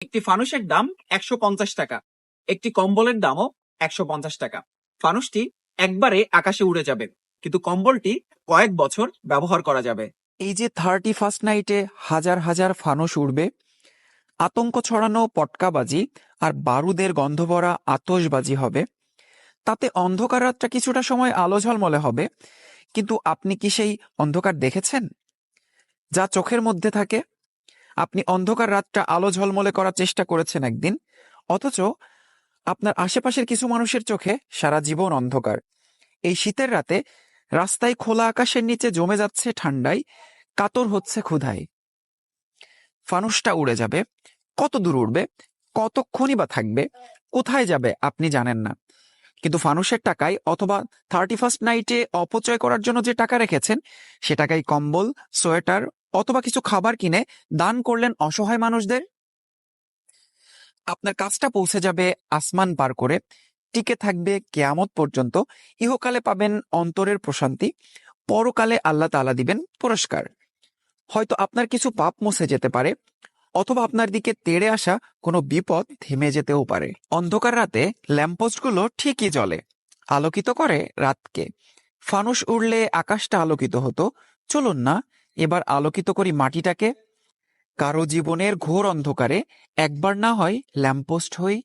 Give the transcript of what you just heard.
একটি ফানুসের দাম একশো পঞ্চাশ টাকা, একটি কম্বলের দামও একশো পঞ্চাশ টাকা। ফানুসটি একবারে আকাশে উড়ে যাবে, কিন্তু কম্বলটি কয়েক বছর ব্যবহার করা যাবে। এই যে থার্টি ফার্স্ট নাইটে হাজার হাজার ফানুস উড়বে, আতঙ্ক ছড়ানো পটকাবাজি আর বারুদের গন্ধ ভরা আতশবাজি হবে, তাতে অন্ধকার রাতটা কিছুটা সময় আলো ঝলমলে হবে, কিন্তু আপনি কি সেই অন্ধকার দেখেছেন? যা চোখের মধ্যে থাকে আপনি অন্ধকার রাতটা আলো ঝলমলে করার চেষ্টা করেছেন একদিন। অথচ আপনার আশেপাশের কিছু মানুষের চোখে সারা জীবন অন্ধকার। এই শীতের রাতে রাস্তায় খোলা আকাশের নিচে জমে যাচ্ছে ঠান্ডায়, কাতর হচ্ছে ক্ষুধায়। ফানুসটা উড়ে যাবে। কত দূর উড়বে? কতক্ষণই বা থাকবে? কোথায় যাবে? আপনি জানেন না। কিন্তু ফানুসের টাকায় অথবা থার্টি ফার্স্ট নাইটে অপচয় করার জন্য যে টাকা রেখেছেন, সে টাকায় কম্বল, সোয়েটার অথবা কিছু খাবার কিনে দান করলেন অসহায় মানুষদের? আপনার কাজটা পৌঁছে যাবে আসমান পার করে, টিকে থাকবে কেয়ামত পর্যন্ত, ইহকালে পাবেন অন্তরের প্রশান্তি, পরকালে আল্লাহ তাআলা দিবেন পুরস্কার। হয়তো আপনার কিছু পাপ মুছে যেতে পারে, অথবা আপনার দিকে তেড়ে আসা কোনো বিপদ থেমে যেতেও পারে। অন্ধকার রাতে ল্যাম্পোস্টগুলো ঠিকই জ্বলে, আলোকিত করে রাতকে। ফানুস উড়লে আকাশটা আলোকিত হতো, চলুন না এবার আলোকিত করি মাটিটাকে। কারও জীবনের ঘোর অন্ধকারে একবার না হয় ল্যাম্পোস্ট হই